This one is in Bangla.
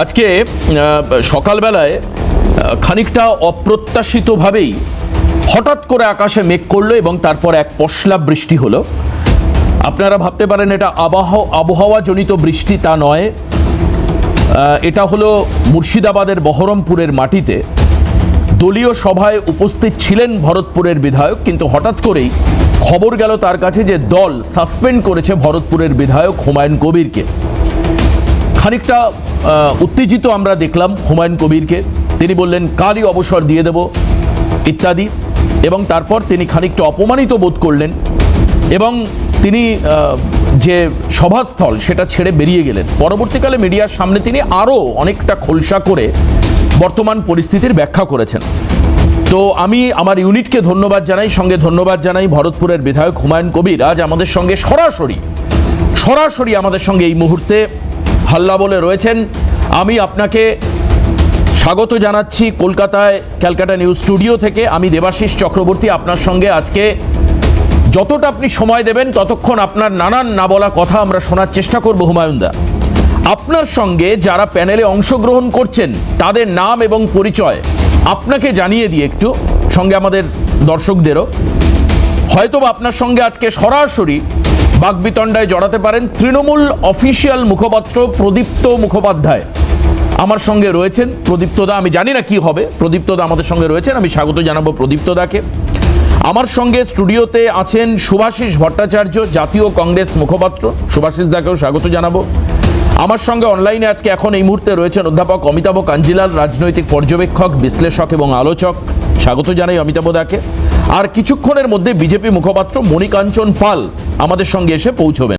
আজকে সকালবেলায় খানিকটা অপ্রত্যাশিতভাবেই হঠাৎ করে আকাশে মেঘ করল এবং তারপর এক পশলা বৃষ্টি হলো। আপনারা ভাবতে পারেন এটা আবহাওয়া আবহাওয়াজনিত বৃষ্টি, তা নয়। এটা হলো মুর্শিদাবাদের বহরমপুরের মাটিতে। দলীয় সভায় উপস্থিত ছিলেন ভরতপুরের বিধায়ক, কিন্তু হঠাৎ করেই খবর গেল তার কাছে যে দল সাসপেন্ড করেছে ভরতপুরের বিধায়ক হুমায়ুন কবিরকে। খানিকটা উত্তেজিত আমরা দেখলাম হুমায়ুন কবিরকে। তিনি বললেন, কারই অবসর দিয়ে দেব? ইত্যাদি। এবং তারপর তিনি খানিকটা অপমানিত বোধ করলেন। এবং তিনি যে সভাস্থল, সেটা ছেড়ে বেরিয়ে গেলেন। পরবর্তীকালে মিডিয়ার সামনে তিনি আরও অনেকটা খোলসা করে বর্তমান পরিস্থিতির ব্যাখ্যা করেছেন। তো আমি আমার ইউনিটকে ধন্যবাদ জানাই, সঙ্গে ধন্যবাদ জানাই ভরতপুরের বিধায়ক হুমায়ুন কবির। আজ আমাদের সঙ্গে সরাসরি সরাসরি আমাদের সঙ্গে এই মুহূর্তে হাল্লা বলে রয়েছেন। আমি আপনাকে স্বাগত জানাচ্ছি কলকাতায় ক্যালকাটা নিউজ স্টুডিও থেকে। আমি দেবাশিস চক্রবর্তী আপনার সঙ্গে আজকে। যতটা আপনি সময় দেবেন, ততক্ষণ আপনার নানান না বলা কথা আমরা শোনার চেষ্টা করব হুমায়ুনদা আপনার সঙ্গে যারা প্যানেলে অংশগ্রহণ করছেন, তাদের নাম এবং পরিচয় আপনাকে জানিয়ে দিয়ে একটু, সঙ্গে আমাদের দর্শকদেরও। হয়তোবা আপনার সঙ্গে আজকে সরাসরি বাগবিতণ্ডায় জড়াতে পারেন তৃণমূল অফিসিয়াল মুখপাত্র প্রদীপ্ত মুখোপাধ্যায়। আমার সঙ্গে রয়েছেন প্রদীপ্তদা আমি জানি না কি হবে। প্রদীপ্তদা আমাদের সঙ্গে রয়েছেন, আমি স্বাগত জানাব প্রদীপ্তদাকে আমার সঙ্গে স্টুডিওতে আছেন সুভাষিস ভট্টাচার্য, জাতীয় কংগ্রেস মুখপাত্র। সুভাষিস দাকেও স্বাগত জানাব। আমার সঙ্গে অনলাইনে আজকে এখন এই মুহূর্তে রয়েছেন অধ্যাপক অমিতাভ কাঞ্জিলাল, রাজনৈতিক পর্যবেক্ষক, বিশ্লেষক এবং আলোচক। স্বাগত জানাই অমিতাভ দাকে। আর কিছুক্ষণের মধ্যে বিজেপি মুখপাত্র মণিকাঞ্চন পাল আমাদের সঙ্গে এসে পৌঁছবেন।